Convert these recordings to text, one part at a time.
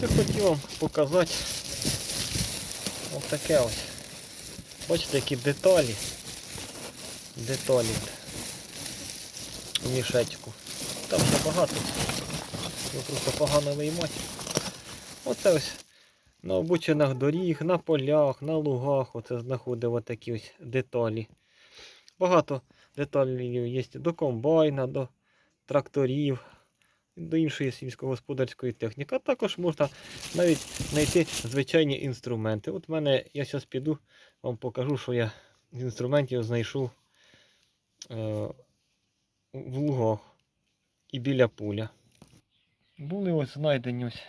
Це хотів вам показати ось таке ось. Бачите, які деталі. Деталі мішечку. Там ще багато. Його просто погано виймати. Оце ось на обочинах доріг, на полях, на лугах. Оце знаходив отакі ось деталі. Багато деталей є до комбайна, до тракторів, до іншої сільськогосподарської техніки. А також можна навіть знайти звичайні інструменти. От в мене я зараз піду, вам покажу, що я з інструментів знайшов е, в лугах і біля поля. Були ось знайдені ось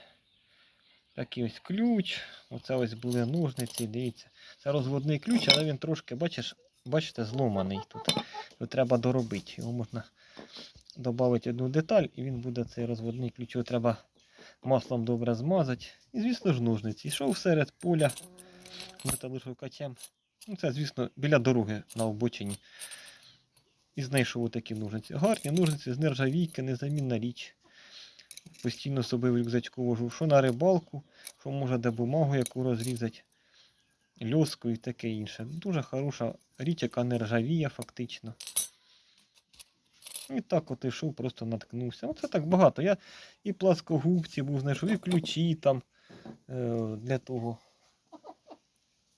такий ось ключ. Оце ось були ножниці, дивіться. Це розводний ключ, але він трошки, бачиш, бачите, зломаний тут. Його треба доробити. Його можна додати одну деталь, і він буде цей розводний ключ. Його треба маслом добре змазати. І, звісно ж, ножниці. Йшов серед поля металошукачем. Ну, це, звісно, біля дороги на обочині. І знайшов отакі ножниці. Гарні ножниці з нержавійки, незамінна річ. Постійно собі в рюкзачку вожу. Що на рибалку, що може де бумагу яку розрізати, льоску і таке інше. Дуже хороша річ, яка не ржавіє фактично. І так от йшов, просто наткнувся. Оце так багато. Я і пласкогубці був знайшов, і ключі там е, для того.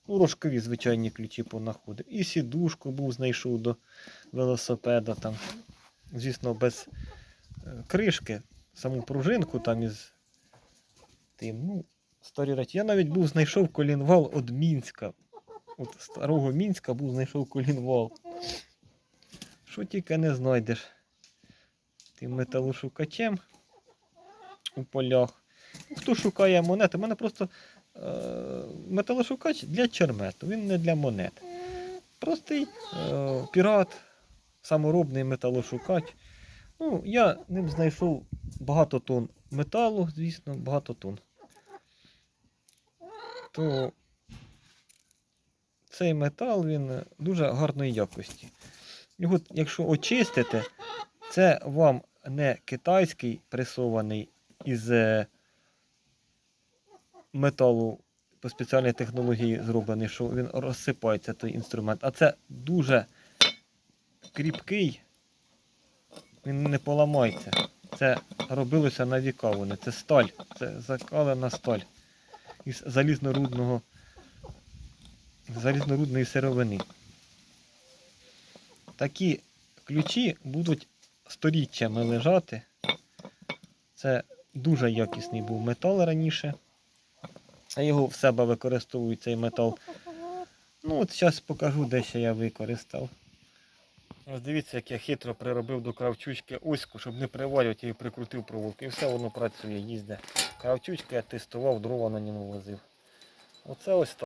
Ну, рожкові звичайні ключі понаходив. І сідушку був знайшов до велосипеда там. Звісно, без е, кришки, саму пружинку там із тим. Ну, старі речі. Я навіть був знайшов колінвал від Мінська. От старого Мінська був знайшов колінвал. Що тільки не знайдеш тим металошукачем у полях. Хто шукає монети? У мене просто е, металошукач для чермету, він не для монет. Простий е, пірат, саморобний металошукач. Ну, я ним знайшов багато тонн металу, звісно, багато тонн. То цей метал він дуже гарної якості. Його, якщо очистити, це вам не китайський пресований із е, металу по спеціальній технології зроблений, що він розсипається той інструмент. А це дуже кріпкий, він не поламається. Це робилося на віка вони. Це сталь, це закалена сталь із залізнорудного залізнорудної сировини. Такі ключі будуть сторіччями лежати. Це дуже якісний був метал раніше. Його в себе використовують цей метал. Ну от зараз покажу, де ще я використав. Ось дивіться, як я хитро приробив до кравчучки оську, щоб не приварювати, я прикрутив проволоку. І все воно працює, їздить. Кравчучка я тестував, дрова на ньому возив. Оце ось так.